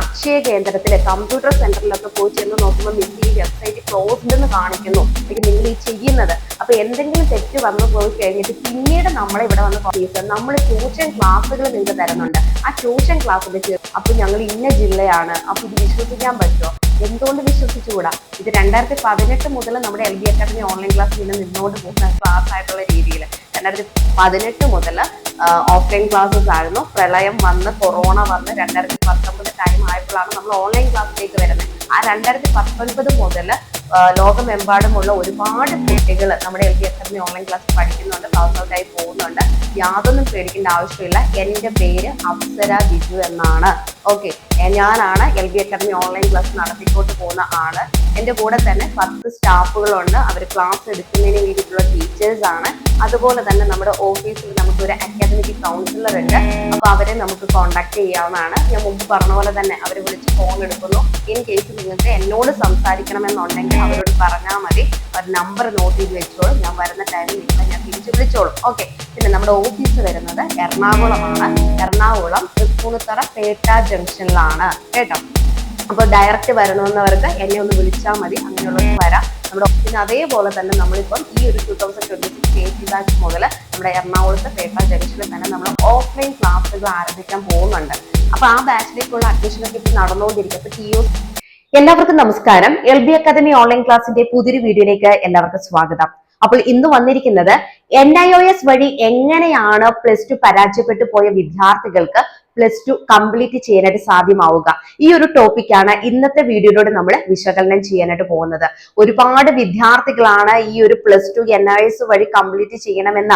അക്ഷയ കേന്ദ്രത്തിലെ കമ്പ്യൂട്ടർ സെന്ററിലൊക്കെ പോയി ചെന്ന് നോക്കുമ്പോൾ മിസ് ഈ വെബ്സൈറ്റ് ക്ലോസ്ഡ് എന്ന് കാണിക്കുന്നു. അല്ലെങ്കിൽ നിങ്ങൾ ഈ ചെയ്യുന്നത്. അപ്പൊ എന്തെങ്കിലും തെറ്റ് വന്നു പോയി കഴിഞ്ഞിട്ട് പിന്നീട് നമ്മളെ ഇവിടെ വന്ന് ഫീസ് നമ്മൾ ട്യൂഷൻ ക്ലാസ്സുകൾ നിങ്ങൾക്ക് തരുന്നുണ്ട്. ആ ട്യൂഷൻ ക്ലാസ് വെച്ച് അപ്പൊ ഞങ്ങൾ ഇന്ന ജില്ലയാണ്. അപ്പൊ ഇത് വിശ്വസിക്കാൻ പറ്റുമോ? എന്തുകൊണ്ട് വിശ്വസിച്ചുകൂടാ? ഇത് രണ്ടായിരത്തി പതിനെട്ട് മുതൽ നമ്മുടെ L B academy online class ഇന്ന് നിന്നോട് പോകുന്ന ക്ലാസ് ആയിട്ടുള്ള രീതിയിൽ രണ്ടായിരത്തി പതിനെട്ട് മുതൽ ഓഫ്ലൈൻ ക്ലാസ്സസ് ആയിരുന്നു. പ്രളയം വന്ന് കൊറോണ വന്ന് രണ്ടായിരത്തി പത്തൊമ്പത് ടൈം ആയപ്പോഴാണ് നമ്മൾ ഓൺലൈൻ ക്ലാസ്സിലേക്ക് വരുന്നത്. ആ രണ്ടായിരത്തി പത്തൊൻപത് മുതൽ ലോകമെമ്പാടുമുള്ള ഒരുപാട് കുട്ടികൾ നമ്മുടെ L B academy online class പഠിക്കുന്നുണ്ട് പാസ് ഔട്ടായി പോകുന്നുണ്ട്. യാതൊന്നും പേടിക്കേണ്ട ആവശ്യമില്ല. എന്റെ പേര് അപ്സര ബിജു എന്നാണ്. ഓക്കെ ഞാനാണ് L B academy online class നടത്തിക്കൊണ്ട് പോകുന്ന ആൾ. എന്റെ കൂടെ തന്നെ പത്ത് സ്റ്റാഫുകളുണ്ട്. അവർ ക്ലാസ് എടുക്കുന്നതിന് വേണ്ടിയിട്ടുള്ള ടീച്ചേഴ്സ് ആണ്. അതുപോലെ തന്നെ നമ്മുടെ ഓഫീസിൽ നമുക്കൊരു അക്കാദമിക് കൗൺസിലർ ഉണ്ട്. അപ്പോൾ അവരെ നമുക്ക് കോൺടാക്ട് ചെയ്യാവുന്നതാണ്. ഞാൻ മുമ്പ് പറഞ്ഞ പോലെ തന്നെ അവരെ വിളിച്ച് ഫോൺ എടുക്കുന്നു. ഇൻ കേസ് നിങ്ങൾക്ക് എന്നോട് സംസാരിക്കണമെന്നുണ്ടെങ്കിൽ അവരോട് പറഞ്ഞാൽ മതി. അവർ നമ്പർ നോട്ട് ചെയ്ത് വെച്ചോളും. ഞാൻ വരുന്ന ടൈമിൽ നിങ്ങളെ ഞാൻ തിരിച്ചു വിളിച്ചോളും. ഓക്കെ പിന്നെ നമ്മുടെ ഓഫീസ് വരുന്നത് എറണാകുളമാണ്. എറണാകുളം തൃപ്പൂണിത്തറ പേട്ട ജംഗ്ഷനിലാണ്. കേട്ടോ? അപ്പോൾ ഡയറക്റ്റ് വരണമെന്നവർക്ക് എന്നെ ഒന്ന് വിളിച്ചാൽ മതി. അങ്ങനെയുള്ളവർക്ക് വരാം. നമ്മുടെ പിന്നെ അതേപോലെ തന്നെ നമ്മളിപ്പം ഈ ഒരു two thousand twenty six eighty batch മുതൽ നമ്മുടെ എറണാകുളത്ത് പേപ്പർ ജംഗ്ഷനിൽ തന്നെ നമ്മൾ ഓഫ്ലൈൻ ക്ലാസ്സുകൾ ആരംഭിക്കാൻ പോകുന്നുണ്ട്. അപ്പൊ ആ ബാച്ചിലേക്കുള്ള അഡ്മിഷനൊക്കെ ഇപ്പോൾ നടന്നുകൊണ്ടിരിക്കും. അപ്പൊ ടി എല്ലാവർക്കും നമസ്കാരം. എൽ ബി അക്കാദമി ഓൺലൈൻ ക്ലാസിന്റെ പുതിയൊരു വീഡിയോയിലേക്ക് എല്ലാവർക്കും സ്വാഗതം. അപ്പോൾ ഇന്ന് വന്നിരിക്കുന്നത് എൻ ഐ ഒ എസ് വഴി എങ്ങനെയാണ് പ്ലസ് ടു പരാജയപ്പെട്ടു പോയ വിദ്യാർത്ഥികൾക്ക് പ്ലസ് ടു കംപ്ലീറ്റ് ചെയ്യാനായിട്ട് സാധ്യമാവുക. ഈ ഒരു ടോപ്പിക്കാണ് ഇന്നത്തെ വീഡിയോയിലൂടെ നമ്മൾ വിശകലനം ചെയ്യാനായിട്ട് പോകുന്നത്. ഒരുപാട് വിദ്യാർത്ഥികളാണ് ഈ ഒരു plus two N I S വഴി കംപ്ലീറ്റ് ചെയ്യണമെന്ന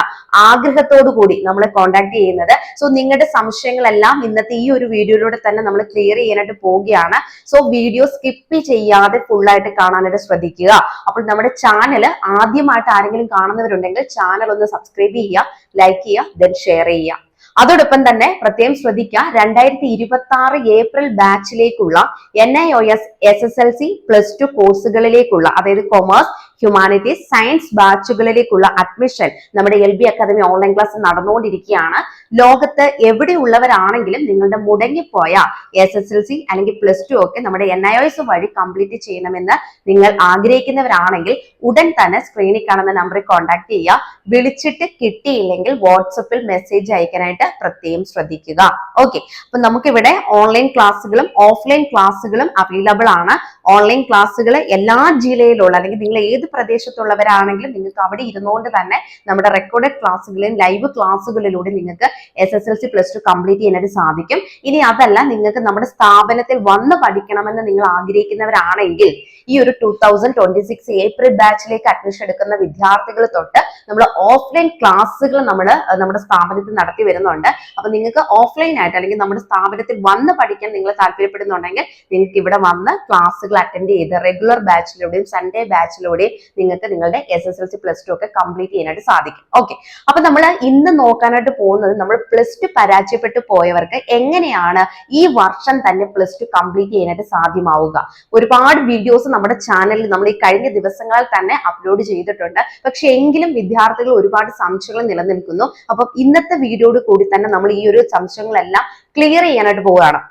ആഗ്രഹത്തോടു കൂടി നമ്മളെ കോൺടാക്ട് ചെയ്യുന്നത്. സോ നിങ്ങളുടെ സംശയങ്ങളെല്ലാം ഇന്നത്തെ ഈ ഒരു വീഡിയോയിലൂടെ തന്നെ നമ്മൾ ക്ലിയർ ചെയ്യാനായിട്ട് പോവുകയാണ്. സോ വീഡിയോ സ്കിപ്പ് ചെയ്യാതെ ഫുള്ളായിട്ട് കാണാനായിട്ട് ശ്രദ്ധിക്കുക. അപ്പോൾ നമ്മുടെ ചാനൽ ആദ്യമായിട്ട് ആരെങ്കിലും കാണുന്നവരുണ്ടെങ്കിൽ ചാനൽ ഒന്ന് സബ്സ്ക്രൈബ് ചെയ്യുക ലൈക്ക് ചെയ്യുക ദെൻ ഷെയർ ചെയ്യുക. അതോടൊപ്പം തന്നെ പ്രത്യേകം ശ്രദ്ധിക്കുക രണ്ടായിരത്തി ഇരുപത്തി ആറ് April ബാച്ചിലേക്കുള്ള N I O S S S L C plus two കോഴ്സുകളിലേക്കുള്ള അതായത് കൊമേഴ്സ് ഹ്യൂമാനിറ്റീസ് സയൻസ് ബാച്ചുകളിലേക്കുള്ള അഡ്മിഷൻ നമ്മുടെ L B academy online class നടന്നുകൊണ്ടിരിക്കുകയാണ്. ലോകത്ത് എവിടെയുള്ളവരാണെങ്കിലും നിങ്ങളുടെ മുടങ്ങിപ്പോയ എസ് എസ് എൽ സി അല്ലെങ്കിൽ പ്ലസ് ടു ഒക്കെ നമ്മുടെ എൻ ഐ എസ് വഴി കംപ്ലീറ്റ് ചെയ്യണമെന്ന് നിങ്ങൾ ആഗ്രഹിക്കുന്നവരാണെങ്കിൽ ഉടൻ തന്നെ സ്ക്രീനിൽ കാണുന്ന നമ്പറിൽ കോൺടാക്ട് ചെയ്യുക. വിളിച്ചിട്ട് കിട്ടിയില്ലെങ്കിൽ വാട്സപ്പിൽ മെസ്സേജ് അയക്കാനായിട്ട് പ്രത്യേകം ശ്രദ്ധിക്കുക. ഓക്കെ അപ്പൊ നമുക്കിവിടെ ഓൺലൈൻ ക്ലാസ്സുകളും ഓഫ്ലൈൻ ക്ലാസ്സുകളും അവൈലബിൾ ആണ്. ഓൺലൈൻ ക്ലാസ്സുകൾ എല്ലാ ജില്ലയിലുള്ള അല്ലെങ്കിൽ നിങ്ങൾ ഏത് പ്രദേശത്തുള്ളവരാണെങ്കിലും നിങ്ങൾക്ക് അവിടെ ഇരുന്നുകൊണ്ട് തന്നെ നമ്മുടെ റെക്കോർഡഡ് ക്ലാസ്സുകളിലും ലൈവ് ക്ലാസ്സുകളിലൂടെ നിങ്ങൾക്ക് S S L C plus two complete ചെയ്യാനായിട്ട് സാധിക്കും. ഇനി അതല്ല നിങ്ങൾക്ക് നമ്മുടെ സ്ഥാപനത്തിൽ വന്ന് പഠിക്കണമെന്ന് നിങ്ങൾ ആഗ്രഹിക്കുന്നവരാണെങ്കിൽ ഈ ഒരു two thousand twenty six April ബാച്ചിലേക്ക് admission എടുക്കുന്ന വിദ്യാർത്ഥികൾ തൊട്ട് നമ്മൾ ഓഫ്ലൈൻ ക്ലാസ്സുകൾ നമ്മൾ നമ്മുടെ സ്ഥാപനത്തിൽ നടത്തി വരുന്നുണ്ട്. അപ്പൊ നിങ്ങൾക്ക് ഓഫ്ലൈൻ ആയിട്ട് അല്ലെങ്കിൽ നമ്മുടെ സ്ഥാപനത്തിൽ വന്ന് പഠിക്കാൻ നിങ്ങൾ താല്പര്യപ്പെടുന്നുണ്ടെങ്കിൽ നിങ്ങൾക്ക് ഇവിടെ വന്ന് ക്ലാസ്സുകൾ അറ്റൻഡ് ചെയ്ത് റെഗുലർ ബാച്ചിലൂടെയും സൺഡേ ബാച്ചിലൂടെയും നിങ്ങൾക്ക് നിങ്ങളുടെ S S L C plus two ഒക്കെ കംപ്ലീറ്റ് ചെയ്യാനായിട്ട് സാധിക്കും. ഓക്കെ അപ്പൊ നമ്മൾ ഇന്ന് നോക്കാനായിട്ട് പോകുന്നത് നമ്മൾ പ്ലസ് ടു പരാജയപ്പെട്ടു പോയവർക്ക് എങ്ങനെയാണ് ഈ വർഷം തന്നെ പ്ലസ് ടു കംപ്ലീറ്റ് ചെയ്യാനായിട്ട് സാധ്യമാവുക? ഒരുപാട് വീഡിയോസ് നമ്മുടെ ചാനലിൽ നമ്മൾ ഈ കഴിഞ്ഞ ദിവസങ്ങളിൽ തന്നെ അപ്ലോഡ് ചെയ്തിട്ടുണ്ട്. പക്ഷെ എങ്കിലും വിദ്യാർത്ഥികൾ ഒരുപാട് സംശയങ്ങൾ നിലനിൽക്കുന്നു. അപ്പം ഇന്നത്തെ വീഡിയോയോട് കൂടി തന്നെ നമ്മൾ ഈ ഒരു സംശയങ്ങളെല്ലാം ക്ലിയർ ചെയ്യാനായിട്ട് പോവുകയാണ്.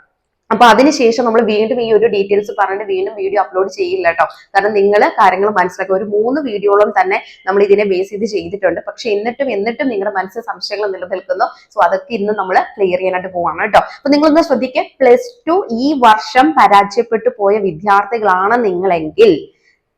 അപ്പൊ അതിനുശേഷം നമ്മൾ വീണ്ടും ഈ ഒരു ഡീറ്റെയിൽസ് പറഞ്ഞിട്ട് വീണ്ടും വീഡിയോ അപ്ലോഡ് ചെയ്യില്ല കേട്ടോ കാരണം നിങ്ങൾ കാര്യങ്ങൾ മനസ്സിലാക്കുക ഒരു മൂന്ന് വീഡിയോളം തന്നെ നമ്മൾ ഇതിനെ ബേസ് ചെയ്ത് ചെയ്തിട്ടുണ്ട്. പക്ഷെ എന്നിട്ടും എന്നിട്ടും നിങ്ങളുടെ മനസ്സിൽ സംശയങ്ങൾ നിലനിൽക്കുന്നു. സോ അതൊക്കെ ഇന്ന് നമ്മൾ ക്ലിയർ ചെയ്യാനായിട്ട് പോവാണ് കേട്ടോ അപ്പൊ നിങ്ങളൊന്ന് ശ്രദ്ധിക്കുക പ്ലസ് ടു ഈ വർഷം പരാജയപ്പെട്ടു പോയ വിദ്യാർത്ഥികളാണ് നിങ്ങളെങ്കിൽ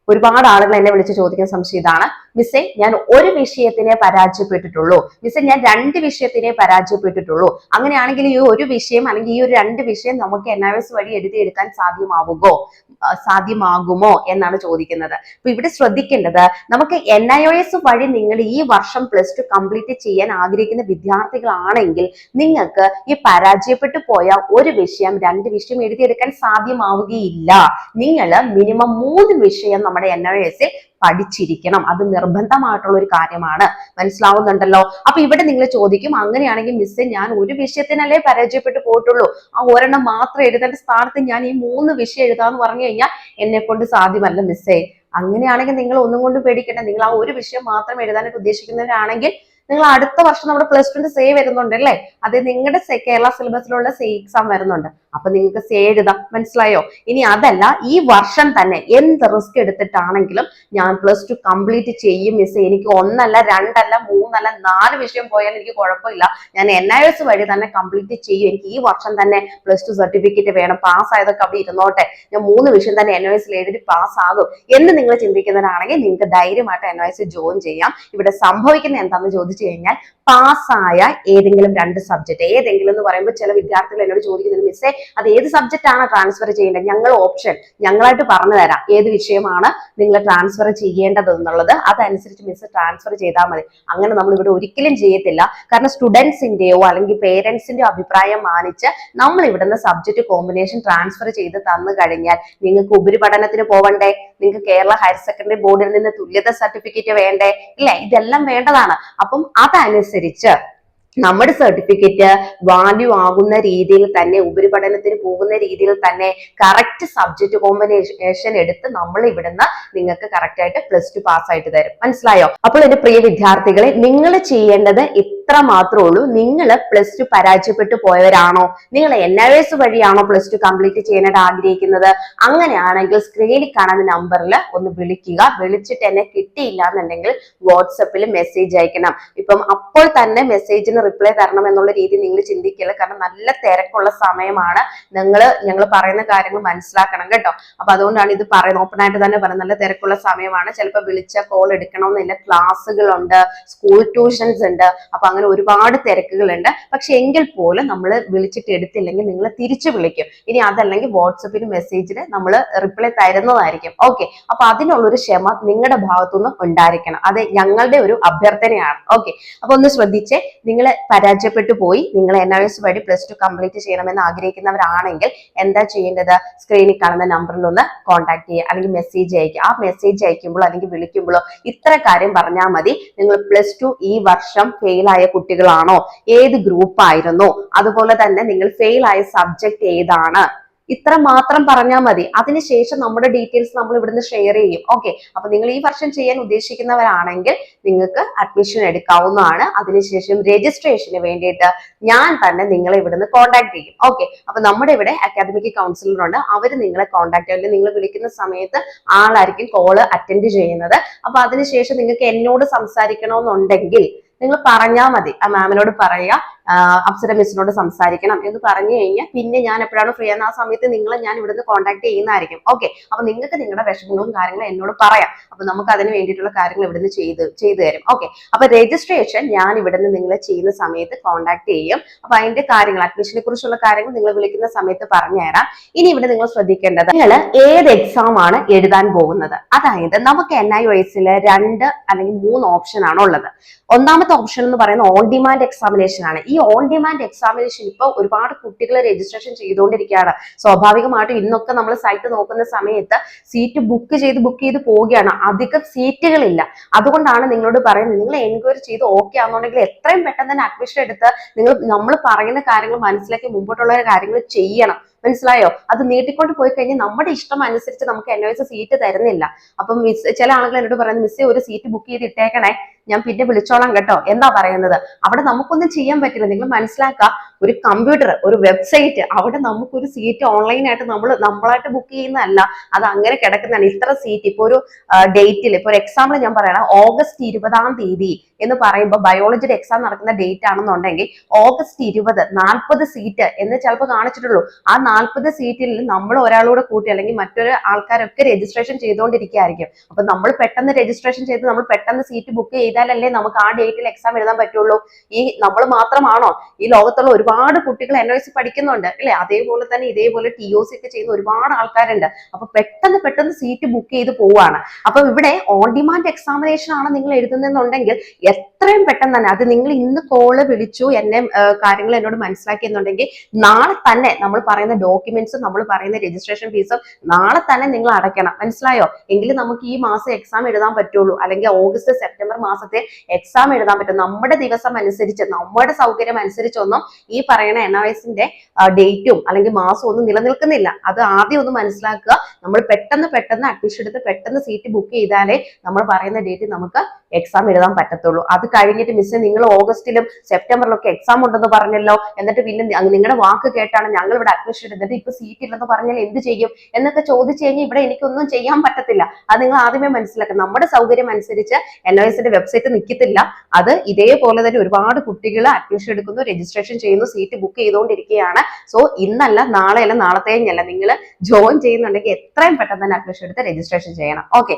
ഒരുപാട് ആളുകൾ എന്നെ വിളിച്ച് ചോദിക്കുന്ന സംശയം ഇതാണ്. മിസ്സേ ഞാൻ ഒരു വിഷയത്തിനെ പരാജയപ്പെട്ടിട്ടുള്ളൂ. മിസ്സേ ഞാൻ രണ്ട് വിഷയത്തിനെ പരാജയപ്പെട്ടിട്ടുള്ളൂ. അങ്ങനെയാണെങ്കിൽ ഈ ഒരു വിഷയം അല്ലെങ്കിൽ ഈ ഒരു രണ്ട് വിഷയം നമുക്ക് എൻ വഴി എഴുതിയെടുക്കാൻ സാധ്യമാവുകോ? ആ, സാധ്യമാകുമോ എന്നാണ് ചോദിക്കുന്നത്. അപ്പൊ ഇവിടെ ശ്രദ്ധിക്കേണ്ടത് നമുക്ക് എൻ ഐ ഒ എസ് വഴി നിങ്ങൾ ഈ വർഷം പ്ലസ് ടു കംപ്ലീറ്റ് ചെയ്യാൻ ആഗ്രഹിക്കുന്ന വിദ്യാർത്ഥികളാണെങ്കിൽ നിങ്ങൾക്ക് ഈ പരാജയപ്പെട്ടു പോയ ഒരു വിഷയം രണ്ട് വിഷയം എഴുതിയെടുക്കാൻ സാധ്യമാവുകയില്ല. നിങ്ങൾ മിനിമം മൂന്ന് വിഷയം നമ്മുടെ എൻ ഐ എസിൽ പഠിച്ചിരിക്കണം. അത് നിർബന്ധമായിട്ടുള്ള ഒരു കാര്യമാണ്. മനസ്സിലാവുന്നുണ്ടല്ലോ? അപ്പൊ ഇവിടെ നിങ്ങൾ ചോദിക്കും അങ്ങനെയാണെങ്കിൽ മിസ്സേ ഞാൻ ഒരു വിഷയത്തിനല്ലേ പരാജയപ്പെട്ടു പോയിട്ടുള്ളൂ? ആ ഒരെണ്ണം മാത്രം എഴുതേണ്ട സ്ഥാനത്ത് ഞാൻ ഈ മൂന്ന് വിഷയം എഴുതാന്ന് പറഞ്ഞു കഴിഞ്ഞാൽ എന്നെ കൊണ്ട് സാധ്യമല്ല മിസ്സേ അങ്ങനെയാണെങ്കിൽ നിങ്ങൾ ഒന്നും കൊണ്ട് പേടിക്കണ്ട. നിങ്ങൾ ആ ഒരു വിഷയം മാത്രം എഴുതാനായിട്ട് ഉദ്ദേശിക്കുന്നവരാണെങ്കിൽ നിങ്ങൾ അടുത്ത വർഷം നമ്മുടെ പ്ലസ് ടുന്റെ സേ വരുന്നുണ്ട് അല്ലേ? അത് നിങ്ങളുടെ കേരള സിലബസിലുള്ള സേ എക്സാം വരുന്നുണ്ട്. അപ്പൊ നിങ്ങൾക്ക് സേ എഴുതാം മനസ്സിലായോ? ഇനി അതല്ല ഈ വർഷം തന്നെ എന്ത് റിസ്ക് എടുത്തിട്ടാണെങ്കിലും ഞാൻ പ്ലസ് ടു കംപ്ലീറ്റ് ചെയ്യും മിസ് എനിക്ക് ഒന്നല്ല രണ്ടല്ല മൂന്നല്ല നാല് വിഷയം പോയാൽ എനിക്ക് കുഴപ്പമില്ല. ഞാൻ എൻ ഐ എസ് വഴി തന്നെ കംപ്ലീറ്റ് ചെയ്യും. എനിക്ക് ഈ വർഷം തന്നെ പ്ലസ് ടു സർട്ടിഫിക്കറ്റ് വേണം പാസ് ആയതൊക്കെ അവിടെ ഇരുന്നോട്ടെ. ഞാൻ മൂന്ന് വിഷയം തന്നെ എൻ ഐ എസിൽ എഴുതി പാസ് ആകും. എന്ന് നിങ്ങൾ ചിന്തിക്കുന്നവരാണെങ്കിൽ നിങ്ങൾക്ക് ധൈര്യമായിട്ട് എൻ ഐ എസ് ജോയിൻ ചെയ്യാം. ഇവിടെ സംഭവിക്കുന്ന എന്താണെന്ന് ചോദിച്ചു കഴിഞ്ഞാൽ പാസ്സായ ഏതെങ്കിലും രണ്ട് സബ്ജക്ട് ഏതെങ്കിലും എന്ന് പറയുമ്പോൾ ചില വിദ്യാർത്ഥികൾ എന്നോട് ചോദിക്കുന്നത് മിസ്സേ അത് ഏത് സബ്ജക്റ്റ് ആണ് ട്രാൻസ്ഫർ ചെയ്യേണ്ടത് ഞങ്ങൾ ഓപ്ഷൻ ഞങ്ങളായിട്ട് പറഞ്ഞു തരാം ഏത് വിഷയമാണ് നിങ്ങൾ ട്രാൻസ്ഫർ ചെയ്യേണ്ടത് എന്നുള്ളത്. അതനുസരിച്ച് മിസ് ട്രാൻസ്ഫർ ചെയ്താൽ മതി. അങ്ങനെ നമ്മൾ ഇവിടെ ഒരിക്കലും ചെയ്യത്തില്ല. കാരണം സ്റ്റുഡൻസിന്റെയോ അല്ലെങ്കിൽ പേരൻസിന്റെയോ അഭിപ്രായം മാനിച്ച് നമ്മൾ ഇവിടുന്ന് സബ്ജക്ട് കോമ്പിനേഷൻ ട്രാൻസ്ഫർ ചെയ്ത് തന്നു കഴിഞ്ഞാൽ നിങ്ങൾക്ക് ഉപരിപഠനത്തിന് പോവണ്ടേ? നിങ്ങൾക്ക് കേരള ഹയർ സെക്കൻഡറി ബോർഡിൽ നിന്ന് തുല്യത സർട്ടിഫിക്കറ്റ് വേണ്ടേ? ഇല്ല? ഇതെല്ലാം വേണ്ടതാണ്. അപ്പം അതനുസരിച്ച് നമ്മുടെ സർട്ടിഫിക്കറ്റ് വാല്യൂ ആകുന്ന രീതിയിൽ തന്നെ ഉപരിപഠനത്തിന് പോകുന്ന രീതിയിൽ തന്നെ കറക്റ്റ് സബ്ജക്ട് കോമ്പിനേഷൻ എടുത്ത് നമ്മൾ ഇവിടുന്ന് നിങ്ങൾക്ക് കറക്റ്റ് ആയിട്ട് പ്ലസ് ടു പാസ് ആയിട്ട് തരും. മനസ്സിലായോ? അപ്പോൾ എന്റെ പ്രിയ വിദ്യാർത്ഥികളെ നിങ്ങൾ ചെയ്യേണ്ടത് ഇത്ര മാത്രമേ ഉള്ളൂ. നിങ്ങൾ പ്ലസ് ടു പരാജയപ്പെട്ടു പോയവരാണോ? നിങ്ങൾ എൻ ഐ എസ് വഴിയാണോ പ്ലസ് ടു കംപ്ലീറ്റ് ചെയ്യാനായിട്ട് ആഗ്രഹിക്കുന്നത്? അങ്ങനെയാണെങ്കിൽ സ്ക്രീനിൽ കാണുന്ന നമ്പറിൽ ഒന്ന് വിളിക്കുക. വിളിച്ചിട്ട് എന്നെ കിട്ടിയില്ല എന്നുണ്ടെങ്കിൽ വാട്സപ്പിൽ മെസ്സേജ് അയക്കണം. ഇപ്പം അപ്പോൾ തന്നെ മെസ്സേജിന് റിപ്ലൈ തരണം എന്നുള്ള രീതി നിങ്ങൾ ചിന്തിക്കില്ല കാരണം നല്ല തിരക്കുള്ള സമയമാണ്. നിങ്ങൾ ഞങ്ങൾ പറയുന്ന കാര്യങ്ങൾ മനസ്സിലാക്കണം കേട്ടോ. അപ്പൊ അതുകൊണ്ടാണ് ഇത് പറയുന്നത്. ഓപ്പൺ ആയിട്ട് തന്നെ പറയുന്നത്. നല്ല തിരക്കുള്ള സമയമാണ്. ചിലപ്പോൾ വിളിച്ച കോൾ എടുക്കണമെന്നില്ല. ക്ലാസ്സുകളുണ്ട്. സ്കൂൾ ട്യൂഷൻസ് ഉണ്ട്. അപ്പൊ അങ്ങനെ ഒരുപാട് തിരക്കുകളുണ്ട്. പക്ഷെ എങ്കിൽ പോലും നമ്മൾ വിളിച്ചിട്ട് എടുത്തില്ലെങ്കിൽ നിങ്ങൾ തിരിച്ചു വിളിക്കും. ഇനി അതല്ലെങ്കിൽ വാട്സപ്പിൽ മെസ്സേജിൽ നമ്മൾ റിപ്ലൈ തരുന്നതായിരിക്കും. ഓക്കെ. അപ്പൊ അതിനുള്ളൊരു ക്ഷമ നിങ്ങളുടെ ഭാഗത്തുനിന്ന് ഉണ്ടായിരിക്കണം. അത് ഞങ്ങളുടെ ഒരു അഭ്യർത്ഥനയാണ്. ഓക്കെ. അപ്പൊ ഒന്ന് ശ്രദ്ധിച്ചേ നിങ്ങൾ പരാജയപ്പെട്ടു പോയി. നിങ്ങൾ എൻ ഐ എസ് വഴി പ്ലസ് ടു കംപ്ലീറ്റ് ചെയ്യണമെന്ന് ആഗ്രഹിക്കുന്നവരാണെങ്കിൽ എന്താ ചെയ്യേണ്ടത്? സ്ക്രീനിൽ കാണുന്ന നമ്പറിൽ ഒന്ന് കോൺടാക്ട് ചെയ്യുക. അല്ലെങ്കിൽ മെസ്സേജ് അയക്കുക ആ മെസ്സേജ് അയക്കുമ്പോഴോ അല്ലെങ്കിൽ വിളിക്കുമ്പോഴോ ഇത്ര കാര്യം പറഞ്ഞാൽ മതി. നിങ്ങൾ പ്ലസ് ടു ഈ വർഷം ഫെയിൽ ആയ കുട്ടികളാണോ? ഏത് ഗ്രൂപ്പ് ആയിരുന്നു? അതുപോലെ തന്നെ നിങ്ങൾ ഫെയിൽ ആയ സബ്ജക്ട് ഏതാണ്? ഇത്ര മാത്രം പറഞ്ഞാൽ മതി. അതിനുശേഷം നമ്മുടെ ഡീറ്റെയിൽസ് നമ്മൾ ഇവിടുന്ന് ഷെയർ ചെയ്യും. ഓക്കെ അപ്പൊ നിങ്ങൾ ഈ വർഷം ചെയ്യാൻ ഉദ്ദേശിക്കുന്നവരാണെങ്കിൽ നിങ്ങൾക്ക് അഡ്മിഷൻ എടുക്കാവുന്നതാണ്. അതിനുശേഷം രജിസ്ട്രേഷന് വേണ്ടിയിട്ട് ഞാൻ തന്നെ നിങ്ങളെ ഇവിടുന്ന് കോൺടാക്ട് ചെയ്യും. ഓക്കെ അപ്പൊ നമ്മുടെ ഇവിടെ അക്കാദമിക് കൗൺസിലർ ഉണ്ട്. അവർ നിങ്ങളെ കോൺടാക്ട് ചെയ്യും. നിങ്ങൾ വിളിക്കുന്ന സമയത്ത് ആളായിരിക്കും കോൾ അറ്റൻഡ് ചെയ്യുന്നത്. അപ്പൊ അതിനുശേഷം നിങ്ങൾക്ക് എന്നോട് സംസാരിക്കണമെന്നുണ്ടെങ്കിൽ നിങ്ങൾ പറഞ്ഞാ മതി. ആ മാമിനോട് പറയുക. അപ്സര മിസ്സിനോട് സംസാരിക്കണം എന്ന് പറഞ്ഞു കഴിഞ്ഞാൽ പിന്നെ ഞാൻ എപ്പോഴാണ് ഫ്രീ ആകുന്ന ആ സമയത്ത് നിങ്ങളെ ഞാൻ ഇവിടുന്ന് കോൺടാക്ട് ചെയ്യുന്നതായിരിക്കും. ഓക്കെ അപ്പൊ നിങ്ങൾക്ക് നിങ്ങളുടെ വിഷമങ്ങളും കാര്യങ്ങളും എന്നോട് പറയാം. അപ്പൊ നമുക്ക് അതിന് വേണ്ടിയിട്ടുള്ള കാര്യങ്ങൾ ഇവിടുന്ന് ചെയ്ത് ചെയ്തു തരും. ഓക്കെ അപ്പൊ രജിസ്ട്രേഷൻ ഞാൻ ഇവിടുന്ന് നിങ്ങൾ ചെയ്യുന്ന സമയത്ത് കോൺടാക്ട് ചെയ്യും. അപ്പൊ അതിന്റെ കാര്യങ്ങൾ അഡ്മിഷനെ കുറിച്ചുള്ള കാര്യങ്ങൾ നിങ്ങൾ വിളിക്കുന്ന സമയത്ത് പറഞ്ഞുതരാം ഇനി ഇവിടെ നിങ്ങൾ ശ്രദ്ധിക്കേണ്ടത് നിങ്ങൾ ഏത് എക്സാം ആണ് എഴുതാൻ പോകുന്നത്? അതായത് നമുക്ക് എൻ ഐ വയസ്സിൽ രണ്ട് അല്ലെങ്കിൽ മൂന്ന് ഓപ്ഷൻ ആണ് ഉള്ളത്. ഒന്നാമത്തെ ഓപ്ഷൻ എന്ന് പറയുന്നത് ഓൺ ഡിമാൻഡ് എക്സാമിനേഷൻ ആണ്. ഈ ഓൺ ഡിമാൻഡ് എക്സാമിനേഷൻ ഇപ്പൊ ഒരുപാട് കുട്ടികൾ രജിസ്ട്രേഷൻ ചെയ്തുകൊണ്ടിരിക്കുകയാണ്. സ്വാഭാവികമായിട്ടും ഇന്നൊക്കെ നമ്മൾ സൈറ്റ് നോക്കുന്ന സമയത്ത് സീറ്റ് ബുക്ക് ചെയ്ത് ബുക്ക് ചെയ്ത് പോവുകയാണ്. അധികം സീറ്റുകളില്ല അതുകൊണ്ടാണ് നിങ്ങളോട് പറയുന്നത്. നിങ്ങൾ എൻക്വയറി ചെയ്ത് ഓക്കെ ആണെന്നുണ്ടെങ്കിൽ എത്രയും പെട്ടെന്ന് തന്നെ അഡ്മിഷൻ എടുത്ത് നിങ്ങൾ നമ്മൾ പറയുന്ന കാര്യങ്ങൾ മനസ്സിലാക്കി മുമ്പോട്ടുള്ള കാര്യങ്ങൾ ചെയ്യണം. മനസ്സിലായോ? അത് നീട്ടിക്കൊണ്ട് പോയി കഴിഞ്ഞാൽ നമ്മുടെ ഇഷ്ടം അനുസരിച്ച് നമുക്ക് എൻ സീറ്റ് തരുന്നില്ല. അപ്പം മിസ് ചില ആളുകൾ എന്നോട് പറയുന്നത് മിസ്സേ ഒരു സീറ്റ് ബുക്ക് ചെയ്ത് ഇട്ടേക്കണേ ഞാൻ പിന്നെ വിളിച്ചോളാം കേട്ടോ. എന്താ പറയുന്നത്? അവിടെ നമുക്കൊന്നും ചെയ്യാൻ പറ്റില്ല. നിങ്ങൾ മനസ്സിലാക്കുക ഒരു കമ്പ്യൂട്ടർ ഒരു വെബ്സൈറ്റ് അവിടെ നമുക്ക് ഒരു സീറ്റ് ഓൺലൈനായിട്ട് നമ്മൾ നമ്മളായിട്ട് ബുക്ക് ചെയ്യുന്നതല്ല. അത് അങ്ങനെ കിടക്കുന്നതാണ് ഇത്ര സീറ്റ് ഇപ്പൊ ഒരു ഡേറ്റിൽ ഇപ്പൊ ഒരു എക്സാമ്പിൾ ഞാൻ പറയണം. ഓഗസ്റ്റ് ഇരുപതാം തീയതി എന്ന് പറയുമ്പോൾ ബയോളജിയുടെ എക്സാം നടക്കുന്ന ഡേറ്റ് ആണെന്നുണ്ടെങ്കിൽ ഓഗസ്റ്റ് ഇരുപത് നാൽപ്പത് സീറ്റ് എന്ന് ചിലപ്പോൾ കാണിച്ചിട്ടുള്ളൂ. ആ നാൽപ്പത് സീറ്റിൽ നമ്മൾ ഒരാളോട് കൂട്ടി അല്ലെങ്കിൽ മറ്റൊരു ആൾക്കാരൊക്കെ രജിസ്ട്രേഷൻ ചെയ്തുകൊണ്ടിരിക്കുകയായിരിക്കും. അപ്പൊ നമ്മൾ പെട്ടെന്ന് രജിസ്ട്രേഷൻ ചെയ്ത് നമ്മൾ പെട്ടെന്ന് സീറ്റ് ബുക്ക് ചെയ്താലല്ലേ നമുക്ക് ആ ഡേറ്റിൽ എക്സാം എഴുതാൻ പറ്റുള്ളൂ. ഈ നമ്മൾ മാത്രമാണോ ഈ ലോകത്തുള്ള ഒരുപാട് കുട്ടികൾ എൻ എസ് പഠിക്കുന്നുണ്ട് അല്ലെ? അതേപോലെ തന്നെ ഇതേപോലെ ടി ഒ സി ഒക്കെ ചെയ്യുന്ന ഒരുപാട് ആൾക്കാരുണ്ട്. അപ്പൊ പെട്ടെന്ന് പെട്ടെന്ന് സീറ്റ് ബുക്ക് ചെയ്ത് പോവാണ്. അപ്പൊ ഇവിടെ ഓൺ ഡിമാൻഡ് എക്സാമിനേഷൻ ആണ് നിങ്ങൾ എഴുതുന്നതെന്നുണ്ടെങ്കിൽ എത്രയും പെട്ടെന്ന് തന്നെ അത് നിങ്ങൾ ഇന്ന് കോൾ വിളിച്ചു എന്നെ കാര്യങ്ങൾ എന്നോട് മനസ്സിലാക്കി എന്നുണ്ടെങ്കിൽ നാളെ തന്നെ നമ്മൾ പറയുന്ന ഡോക്യുമെന്റ്സും നമ്മൾ പറയുന്ന രജിസ്ട്രേഷൻ ഫീസും നാളെ തന്നെ നിങ്ങൾ അടയ്ക്കണം. മനസ്സിലായോ? എങ്കിൽ നമുക്ക് ഈ മാസം എക്സാം എഴുതാൻ പറ്റുള്ളൂ. അല്ലെങ്കിൽ ഓഗസ്റ്റ് സെപ്റ്റംബർ മാസത്തെ എക്സാം എഴുതാൻ പറ്റും. നമ്മുടെ ദിവസം അനുസരിച്ച് നമ്മുടെ സൗകര്യം അനുസരിച്ചൊന്നും ഈ ഈ പറയുന്ന എൻ എസിന്റെ ഡേറ്റും അല്ലെങ്കിൽ മാസവും ഒന്നും നിലനിൽക്കുന്നില്ല. അത് ആദ്യം ഒന്ന് മനസ്സിലാക്കുക. നമ്മൾ പെട്ടെന്ന് പെട്ടെന്ന് അഡ്മിഷൻ എടുത്ത് പെട്ടെന്ന് സീറ്റ് ബുക്ക് ചെയ്താലേ നമ്മൾ പറയുന്ന ഡേറ്റ് നമുക്ക് എക്സാം എഴുതാൻ പറ്റത്തുള്ളൂ. അത് കഴിഞ്ഞിട്ട് മിസ് നിങ്ങൾ ഓഗസ്റ്റിലും സെപ്റ്റംബറിലും ഒക്കെ എക്സാം ഉണ്ടെന്ന് പറഞ്ഞല്ലോ. എന്നിട്ട് പിന്നെ നിങ്ങളുടെ വാക്ക് കേട്ടാണ് ഞങ്ങൾ ഇവിടെ അഡ്മിഷൻ എടുത്തത്. ഇപ്പൊ സീറ്റ് ഇല്ലെന്ന് പറഞ്ഞാൽ എന്ത് ചെയ്യും? എന്നൊക്കെ ചോദിച്ചു കഴിഞ്ഞാൽ ഇവിടെ എനിക്കൊന്നും ചെയ്യാൻ പറ്റത്തില്ല. അത് നിങ്ങൾ ആദ്യമേ മനസ്സിലാക്കുക. നമ്മുടെ സൗകര്യം അനുസരിച്ച് എൻ വെബ്സൈറ്റ് നിൽക്കത്തില്ല അത് ഇതേപോലെ തന്നെ ഒരുപാട് കുട്ടികൾ അഡ്മിഷൻ എടുക്കുന്നു രജിസ്ട്രേഷൻ ചെയ്യുന്നു സീറ്റ് ബുക്ക് ചെയ്തുകൊണ്ടിരിക്കുകയാണ്. സോ ഇന്നല്ല നാളെയല്ല നാളത്തെയല്ല നിങ്ങൾ ജോയിൻ ചെയ്യുന്നുണ്ടെങ്കിൽ എത്രയും പെട്ടെന്ന് തന്നെ അഡ്മിഷൻ എടുത്ത് രജിസ്ട്രേഷൻ ചെയ്യണം. ഓക്കെ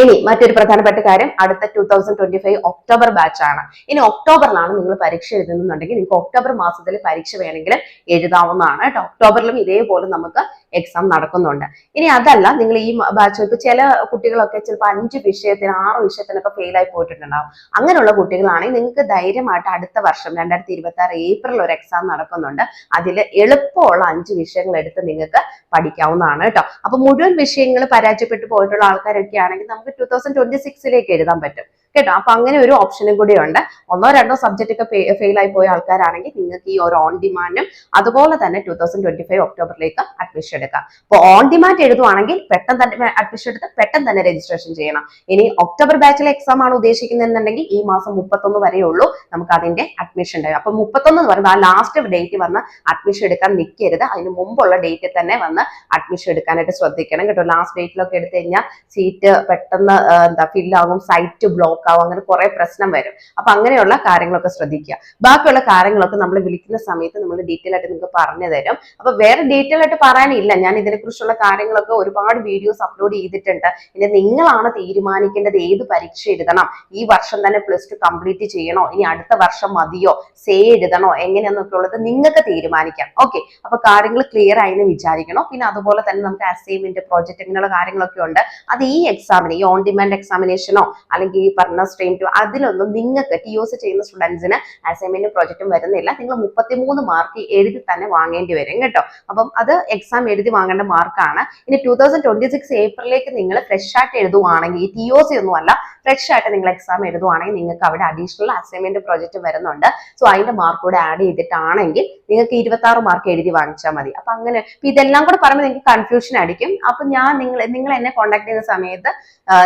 ഇനി മറ്റൊരു പ്രധാനപ്പെട്ട കാര്യം അടുത്ത two thousand twenty five October batch ആണ്. ഇനി ഒക്ടോബറിലാണ് നിങ്ങൾ പരീക്ഷ എഴുതുന്നുണ്ടെങ്കിൽ നിങ്ങൾക്ക് ഒക്ടോബർ മാസത്തിൽ പരീക്ഷ വേണമെങ്കിൽ എഴുതാവുന്നതാണ്. കേട്ടോ? ഒക്ടോബറിലും ഇതേപോലെ നമുക്ക് എക്സാം നടക്കുന്നുണ്ട്. ഇനി അതല്ല നിങ്ങൾ ഈ ബാച്ച് ഇപ്പൊ ചില കുട്ടികളൊക്കെ ചിലപ്പോൾ അഞ്ച് വിഷയത്തിന് ആറ് വിഷയത്തിനൊക്കെ ഫെയിലായി പോയിട്ടുണ്ടാവും. അങ്ങനെയുള്ള കുട്ടികളാണെങ്കിൽ നിങ്ങൾക്ക് ധൈര്യമായിട്ട് അടുത്ത വർഷം രണ്ടായിരത്തി ഇരുപത്തി ആറ് ഏപ്രിൽ ഒരു എക്സാം നടക്കുന്നുണ്ട്. അതിൽ എളുപ്പമുള്ള അഞ്ച് വിഷയങ്ങൾ എടുത്ത് നിങ്ങൾക്ക് പഠിക്കാവുന്നതാണ് കേട്ടോ. അപ്പൊ മുഴുവൻ വിഷയങ്ങൾ പരാജയപ്പെട്ടു പോയിട്ടുള്ള ആൾക്കാരൊക്കെ ആണെങ്കിൽ നമുക്ക് ടൂ തൗസൻഡ് ട്വന്റി സിക്സിലേക്ക് എഴുതാൻ പറ്റും. കേട്ടോ? അപ്പൊ അങ്ങനെ ഒരു ഓപ്ഷനും കൂടി ഉണ്ട്. ഒന്നോ രണ്ടോ സബ്ജക്റ്റ് ഒക്കെ ഫെയിൽ ആയി പോയ ആൾക്കാരാണെങ്കിൽ നിങ്ങൾക്ക് ഈ ഒരു ഓൺ ഡിമാൻഡും അതുപോലെ തന്നെ ടൂ തൗസൻഡ് ട്വന്റി ഫൈവ് ഒക്ടോബറിലേക്ക് അഡ്മിഷൻ എടുക്കാം. അപ്പോൾ ഓൺ ഡിമാൻഡ് എഴുതുവാണെങ്കിൽ പെട്ടെന്ന് തന്നെ അഡ്മിഷൻ എടുത്ത് പെട്ടെന്ന് തന്നെ രജിസ്ട്രേഷൻ ചെയ്യണം. ഇനി ഒക്ടോബർ ബാച്ചിലെ എക്സാം ആണ് ഉദ്ദേശിക്കുന്നതെന്നുണ്ടെങ്കിൽ ഈ മാസം മുപ്പത്തൊന്ന് വരെ ഉള്ളൂ നമുക്ക് അതിന്റെ അഡ്മിഷൻ ഉണ്ടാവും അപ്പൊ മുപ്പത്തൊന്ന് എന്ന് പറയുമ്പോൾ ആ ലാസ്റ്റ് ഡേറ്റ് വന്ന് അഡ്മിഷൻ എടുക്കാൻ നിൽക്കരുത് അതിന് മുമ്പുള്ള ഡേറ്റ് തന്നെ വന്ന് അഡ്മിഷൻ എടുക്കാനായിട്ട് ശ്രദ്ധിക്കണം കേട്ടോ. ലാസ്റ്റ് ഡേറ്റിലൊക്കെ എടുത്തു കഴിഞ്ഞാൽ സീറ്റ് പെട്ടെന്ന് എന്താ ഫില്ലാകും സൈറ്റ് ബ്ലോക്ക് ആവും അങ്ങനെ കുറെ പ്രശ്നം വരും. അപ്പൊ അങ്ങനെയുള്ള കാര്യങ്ങളൊക്കെ ശ്രദ്ധിക്കുക. ബാക്കിയുള്ള കാര്യങ്ങളൊക്കെ നമ്മൾ വിളിക്കുന്ന സമയത്ത് നമ്മൾ ഡീറ്റെയിൽ ആയിട്ട് നിങ്ങൾക്ക് പറഞ്ഞു തരും. അപ്പൊ വേറെ ഡീറ്റെയിൽ ആയിട്ട് പറയാനില്ല. ഞാൻ ഇതിനെക്കുറിച്ചുള്ള കാര്യങ്ങളൊക്കെ ഒരുപാട് വീഡിയോസ് അപ്ലോഡ് ചെയ്തിട്ടുണ്ട്. ഇനി നിങ്ങളാണ് തീരുമാനിക്കേണ്ടത് ഏത് പരീക്ഷ എഴുതണം? ഈ വർഷം തന്നെ പ്ലസ് ടു കംപ്ലീറ്റ് ചെയ്യണോ? ഇനി അടുത്ത വർഷം മതിയോ? സേ എഴുതണോ? എങ്ങനെയാന്നൊക്കെ ഉള്ളത് നിങ്ങൾക്ക് തീരുമാനിക്കാം. ഓക്കെ അപ്പൊ കാര്യങ്ങൾ ക്ലിയർ ആയി എന്ന് വിചാരിക്കണം. പിന്നെ അതുപോലെ തന്നെ നമുക്ക് അസൈൻമെന്റ് പ്രോജക്റ്റ് ഇങ്ങനെയുള്ള കാര്യങ്ങളൊക്കെ ഉണ്ട്. അത് ഈ എക്സാമിന് ഈ ഓൺ ഡിമാൻഡ് എക്സാമിനേഷനോ അല്ലെങ്കിൽ ഈ സ്ട്രെയിൻ ടു അതിലൊന്നും നിങ്ങൾക്ക് ടി ഒ സി ചെയ്യുന്ന സ്റ്റുഡൻസിന് അസൈൻമെന്റ് പ്രോജക്റ്റും വരുന്നില്ല. നിങ്ങൾ മുപ്പത്തിമൂന്ന് മാർക്ക് എഴുതി തന്നെ വാങ്ങേണ്ടി വരും കേട്ടോ. അപ്പം അത് എക്സാം എഴുതി വാങ്ങേണ്ട മാർക്കാണ് ഇനി ടൂ തൗസൻഡ് ട്വന്റി സിക്സ് ഏപ്രിലേക്ക് നിങ്ങൾ ഫ്രഷ് ആയിട്ട് എഴുതുവാണെങ്കിൽ ടി ഒ സി ഒന്നും അല്ല ഫ്രഷ് ആയിട്ട് നിങ്ങൾ എക്സാം എഴുതുവാണെങ്കിൽ നിങ്ങൾക്ക് അവിടെ അഡീഷണൽ അസൈൻമെന്റ് പ്രോജക്റ്റ് വരുന്നുണ്ട്. സോ അതിന്റെ മാർക്ക് കൂടെ ആഡ് ചെയ്തിട്ടാണെങ്കിൽ നിങ്ങൾക്ക് ഇരുപത്തി ആറ് മാർക്ക് എഴുതി വാങ്ങിച്ചാൽ മതി. അപ്പൊ അങ്ങനെ ഇതെല്ലാം കൂടെ പറയുമ്പോൾ നിങ്ങൾക്ക് കൺഫ്യൂഷൻ അടിക്കും. അപ്പൊ ഞാൻ നിങ്ങൾ നിങ്ങൾ എന്നെ കോൺടാക്ട് ചെയ്യുന്ന സമയത്ത്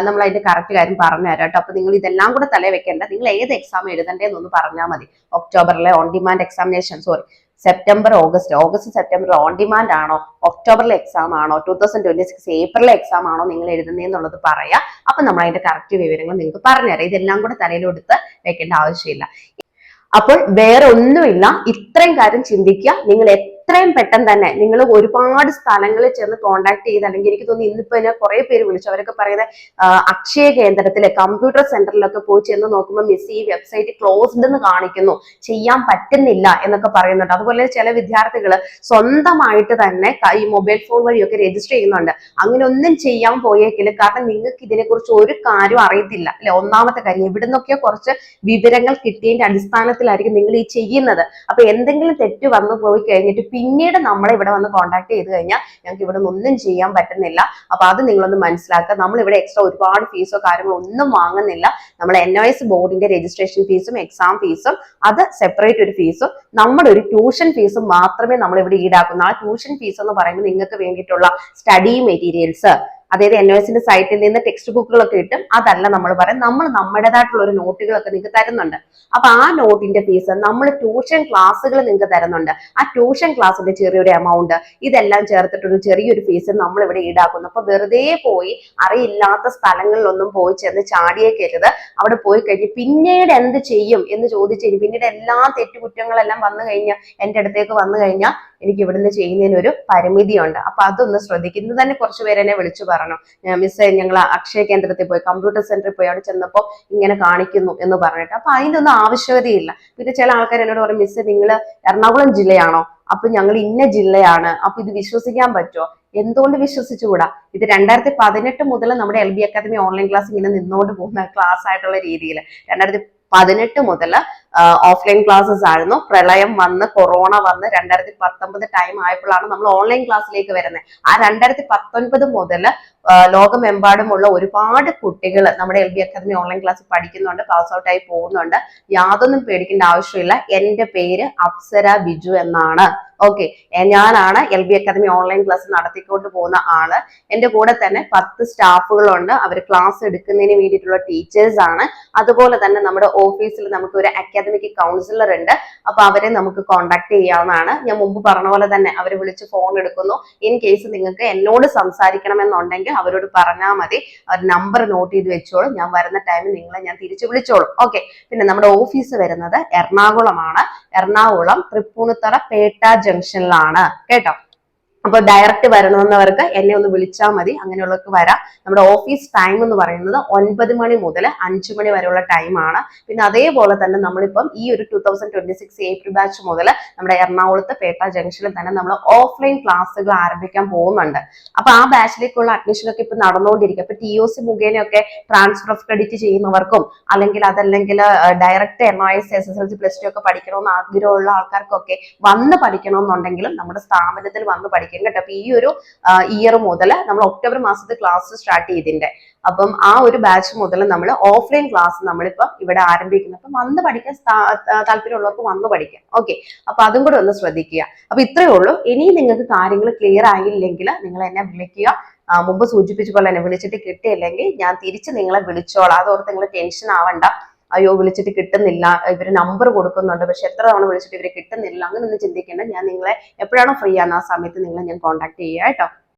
നമ്മൾ അതിന്റെ കറക്റ്റ് കാര്യം പറഞ്ഞു തരാം കേട്ടോ. അപ്പൊ നിങ്ങൾ ഇതെല്ലാം കൂടെ തലേ വെക്കേണ്ട. നിങ്ങൾ ഏത് എക്സാം എഴുതണ്ടേന്നൊന്ന് പറഞ്ഞാൽ മതി. ഒക്ടോബറിലെ on demand examination sorry September August August September on demand ആണോ? ഒക്ടോബറിലെ എക്സാം ആണോ? ടൂ തൗസൻഡ് ട്വന്റി സിക്സ് ഏപ്രിലെ എക്സാം ആണോ നിങ്ങൾ എഴുതുന്നതെന്നുള്ളത് പറയാം. അപ്പൊ നമ്മൾ അതിന്റെ കറക്റ്റ് വിവരങ്ങൾ നിങ്ങൾക്ക് പറഞ്ഞുതരാം ഇതെല്ലാം കൂടെ തലയിലെടുത്ത് വെക്കേണ്ട ആവശ്യമില്ല. അപ്പോൾ വേറെ ഒന്നുമില്ല ഇത്രയും കാര്യം ചിന്തിക്കുക. നിങ്ങൾ എത്രയും പെട്ടെന്ന് തന്നെ നിങ്ങൾ ഒരുപാട് സ്ഥലങ്ങളിൽ ചെന്ന് കോൺടാക്ട് ചെയ്ത് അല്ലെങ്കിൽ എനിക്ക് തോന്നുന്നു ഇന്നിപ്പോ എന്നെ കുറെ പേര് വിളിച്ചു. അവരൊക്കെ പറയുന്നത് അക്ഷയ കേന്ദ്രത്തിലെ കമ്പ്യൂട്ടർ സെന്ററിലൊക്കെ പോയി ചെന്ന് നോക്കുമ്പോൾ മിസ് ഈ വെബ്സൈറ്റ് ക്ലോസ്ഡ് എന്ന് കാണിക്കുന്നു. ചെയ്യാൻ പറ്റുന്നില്ല എന്നൊക്കെ പറയുന്നുണ്ട്. അതുപോലെ ചില വിദ്യാർത്ഥികൾ സ്വന്തമായിട്ട് തന്നെ ഈ മൊബൈൽ ഫോൺ വഴിയൊക്കെ രജിസ്റ്റർ ചെയ്യുന്നുണ്ട്. അങ്ങനെ ഒന്നും ചെയ്യാൻ പോയേക്കില്ല. കാരണം നിങ്ങൾക്ക് ഇതിനെക്കുറിച്ച് ഒരു കാര്യം അറിയത്തില്ല. അല്ലെ? ഒന്നാമത്തെ കാര്യം ഇവിടെ നിന്നൊക്കെയോ കുറച്ച് വിവരങ്ങൾ കിട്ടിയതിന്റെ അടിസ്ഥാനത്തിലായിരിക്കും നിങ്ങൾ ഈ ചെയ്യുന്നത്. അപ്പൊ എന്തെങ്കിലും തെറ്റ് വന്നു പോയി കഴിഞ്ഞിട്ട് പിന്നീട് നമ്മളെ ഇവിടെ വന്ന് കോൺടാക്ട് ചെയ്ത് കഴിഞ്ഞാൽ ഞങ്ങൾക്ക് ഇവിടെ നിന്ന് ഒന്നും ചെയ്യാൻ പറ്റുന്നില്ല. അപ്പൊ അത് നിങ്ങളൊന്ന് മനസ്സിലാക്കുക നമ്മൾ ഇവിടെ എക്സ്ട്രാ ഒരുപാട് ഫീസോ കാര്യങ്ങളോ ഒന്നും വാങ്ങുന്നില്ല. നമ്മൾ എൻ ഒ എസ് ബോർഡിന്റെ രജിസ്ട്രേഷൻ ഫീസും എക്സാം ഫീസും അത് സെപ്പറേറ്റ് ഒരു ഫീസും നമ്മുടെ ഒരു ട്യൂഷൻ ഫീസും മാത്രമേ നമ്മൾ ഇവിടെ ഈടാക്കുന്നു ആ ട്യൂഷൻ ഫീസ് എന്ന് പറയുമ്പോൾ നിങ്ങൾക്ക് വേണ്ടിയിട്ടുള്ള സ്റ്റഡി മെറ്റീരിയൽസ് അതായത് എൻ എസിന്റെ സൈറ്റിൽ നിന്ന് ടെക്സ്റ്റ് ബുക്കുകളൊക്കെ കിട്ടും. അതല്ല നമ്മൾ പറയും നമ്മൾ നമ്മുടേതായിട്ടുള്ള ഒരു നോട്ടുകളൊക്കെ നിങ്ങൾക്ക് തരുന്നുണ്ട്. അപ്പൊ ആ നോട്ടിന്റെ ഫീസ് നമ്മൾ ട്യൂഷൻ ക്ലാസ്സുകൾ നിങ്ങൾക്ക് തരുന്നുണ്ട്. ആ ട്യൂഷൻ ക്ലാസ്സിന്റെ ചെറിയൊരു എമൗണ്ട് ഇതെല്ലാം ചേർത്തിട്ടൊരു ചെറിയൊരു ഫീസ് നമ്മൾ ഇവിടെ ഈടാക്കുന്നു. അപ്പൊ വെറുതെ പോയി അറിയില്ലാത്ത സ്ഥലങ്ങളിലൊന്നും പോയി ചെന്ന് ചാടിയേക്കരുത്. അവിടെ പോയി കഴിഞ്ഞ് പിന്നീട് എന്ത് ചെയ്യും എന്ന് ചോദിച്ചു പിന്നീട് എല്ലാ തെറ്റുകുറ്റങ്ങളെല്ലാം വന്നു കഴിഞ്ഞാൽ എന്റെ അടുത്തേക്ക് വന്നു കഴിഞ്ഞാൽ എനിക്ക് ഇവിടുന്ന് ചെയ്യുന്നതിന് ഒരു പരിമിതിയുണ്ട്. അപ്പൊ അതൊന്ന് ശ്രദ്ധിക്കുന്നത് തന്നെ കുറച്ച് പേര് എന്നെ വിളിച്ചു പറഞ്ഞു മിസ് ഞങ്ങൾ അക്ഷയ കേന്ദ്രത്തിൽ പോയി കമ്പ്യൂട്ടർ സെന്ററിൽ പോയി അവിടെ ചെന്നപ്പോൾ ഇങ്ങനെ കാണിക്കുന്നു എന്ന് പറഞ്ഞിട്ട്. അപ്പൊ അതിനൊന്നും ആവശ്യകതയില്ല. പിന്നെ ചില ആൾക്കാർ എന്നോട് പറയും മിസ് നിങ്ങൾ എറണാകുളം ജില്ലയാണോ? അപ്പൊ ഞങ്ങൾ ഇന്ന ജില്ലയാണ്. അപ്പൊ ഇത് വിശ്വസിക്കാൻ പറ്റുമോ എന്തുകൊണ്ട് വിശ്വസിച്ചുകൂടാ? ഇത് രണ്ടായിരത്തി പതിനെട്ട് മുതൽ നമ്മുടെ L B academy online class ഇങ്ങനെ നിന്നുകൊണ്ട് പോകുന്ന ക്ലാസ് ആയിട്ടുള്ള രീതിയിൽ രണ്ടായിരത്തി പതിനെട്ട് മുതൽ ഓഫ്ലൈൻ ക്ലാസ്സസ് ആയിരുന്നു. പ്രളയം വന്ന് കൊറോണ വന്ന് രണ്ടായിരത്തി പത്തൊമ്പത് ടൈം ആയപ്പോഴാണ് നമ്മൾ ഓൺലൈൻ ക്ലാസ്സിലേക്ക് വരുന്നത് ആ രണ്ടായിരത്തി പത്തൊൻപത് മുതൽ ലോകമെമ്പാടുമുള്ള ഒരുപാട് കുട്ടികൾ നമ്മുടെ L B academy online class പഠിക്കുന്നുണ്ട് പാസ് ഔട്ട് ആയി പോകുന്നുണ്ട്. യാതൊന്നും പേടിക്കേണ്ട ആവശ്യമില്ല. എന്റെ പേര് അപ്സര ബിജു എന്നാണ്. ഓക്കെ. ഞാനാണ് L B academy online class നടത്തിക്കൊണ്ട് പോകുന്ന ആൾ. എന്റെ കൂടെ തന്നെ പത്ത് സ്റ്റാഫുകളുണ്ട്. അവർ ക്ലാസ് എടുക്കുന്നതിന് വേണ്ടിയിട്ടുള്ള ടീച്ചേഴ്സ് ആണ്. അതുപോലെ തന്നെ നമ്മുടെ ഓഫീസിൽ നമുക്ക് ഒരു അക്കാദമിക് കൗൺസിലർ ഉണ്ട്. അപ്പൊ അവരെ നമുക്ക് കോൺടാക്ട് ചെയ്യാവുന്നതാണ്. ഞാൻ മുമ്പ് പറഞ്ഞ പോലെ തന്നെ അവർ വിളിച്ച് ഫോൺ എടുക്കുന്നു. ഇൻ കേസ് നിങ്ങൾക്ക് എന്നോട് സംസാരിക്കണമെന്നുണ്ടെങ്കിൽ അവരോട് പറഞ്ഞാൽ മതി. അവർ നമ്പർ നോട്ട് ചെയ്ത് വെച്ചോളൂ. ഞാൻ വരുന്ന ടൈമിൽ നിങ്ങളെ ഞാൻ തിരിച്ചു വിളിച്ചോളും. ഓക്കെ പിന്നെ നമ്മുടെ ഓഫീസ് വരുന്നത് എറണാകുളമാണ്. എറണാകുളം തൃപ്പൂണിത്തറ പേട്ട ജംഗ്ഷനിലാണ് കേട്ടോ? അപ്പൊ ഡയറക്റ്റ് വരണമെന്നവർക്ക് എന്നെ ഒന്ന് വിളിച്ചാൽ മതി. അങ്ങനെയുള്ളവർക്ക് വരാം. നമ്മുടെ ഓഫീസ് ടൈം എന്ന് പറയുന്നത് ഒൻപത് മണി മുതൽ അഞ്ചു മണി വരെയുള്ള ടൈമാണ് പിന്നെ അതേപോലെ തന്നെ നമ്മളിപ്പം ഈ ഒരു two thousand twenty six April batch മുതൽ നമ്മുടെ എറണാകുളത്ത് പേട്ട ജംഗ്ഷനിൽ തന്നെ നമ്മൾ ഓഫ്ലൈൻ ക്ലാസ്സുകൾ ആരംഭിക്കാൻ പോകുന്നുണ്ട്. അപ്പൊ ആ ബാച്ചിലേക്കുള്ള അഡ്മിഷനൊക്കെ ഇപ്പൊ നടന്നുകൊണ്ടിരിക്കും. അപ്പൊ ടി ഒ സി മുഖേനയൊക്കെ ട്രാൻസ്ഫർ ഓഫ് ക്രെഡിറ്റ് ചെയ്യുന്നവർക്കും അല്ലെങ്കിൽ അതല്ലെങ്കിൽ direct N O S S S L C plus two ഒക്കെ പഠിക്കണമെന്ന് ആഗ്രഹമുള്ള ആൾക്കാർക്കൊക്കെ വന്ന് പഠിക്കണമെന്നുണ്ടെങ്കിലും നമ്മുടെ സ്ഥാപനത്തിൽ വന്ന് പഠിക്കും കേട്ടോ. അപ്പൊ ഈ ഒരു ഇയർ മുതൽ നമ്മൾ ഒക്ടോബർ മാസത്തെ ക്ലാസ് സ്റ്റാർട്ട് ചെയ്തിട്ടുണ്ട് അപ്പം ആ ഒരു ബാച്ച് മുതൽ നമ്മൾ ഓഫ്ലൈൻ ക്ലാസ് നമ്മളിപ്പോ ഇവിടെ ആരംഭിക്കുന്നത്. അപ്പം വന്ന് പഠിക്കാൻ താല്പര്യമുള്ളവർക്ക് വന്ന് പഠിക്കാം. ഓക്കെ അപ്പൊ അതും കൂടെ ഒന്ന് ശ്രദ്ധിക്കുക. അപ്പൊ ഇത്രയേ ഉള്ളൂ. ഇനി നിങ്ങൾക്ക് കാര്യങ്ങൾ ക്ലിയർ ആയില്ലെങ്കിൽ നിങ്ങൾ എന്നെ വിളിക്കുക. മുമ്പ് സൂചിപ്പിച്ച പോലെ വിളിച്ചിട്ട് കിട്ടിയില്ലെങ്കിൽ ഞാൻ തിരിച്ച് നിങ്ങളെ വിളിച്ചോളാം. അതോർത്ത് നിങ്ങൾ ടെൻഷൻ ആവണ്ട. അയ്യോ വിളിച്ചിട്ട് കിട്ടുന്നില്ല ഇവർ നമ്പർ കൊടുക്കുന്നുണ്ട് പക്ഷെ എത്ര തവണ വിളിച്ചിട്ട് ഇവർ കിട്ടുന്നില്ല അങ്ങനെയൊന്നും ചിന്തിക്കേണ്ട. ഞാൻ നിങ്ങളെ എപ്പോഴാണോ ഫ്രീ ആണ് ആ സമയത്ത് നിങ്ങളെ ഞാൻ കോൺടാക്ട് ചെയ്യാം കേട്ടോ.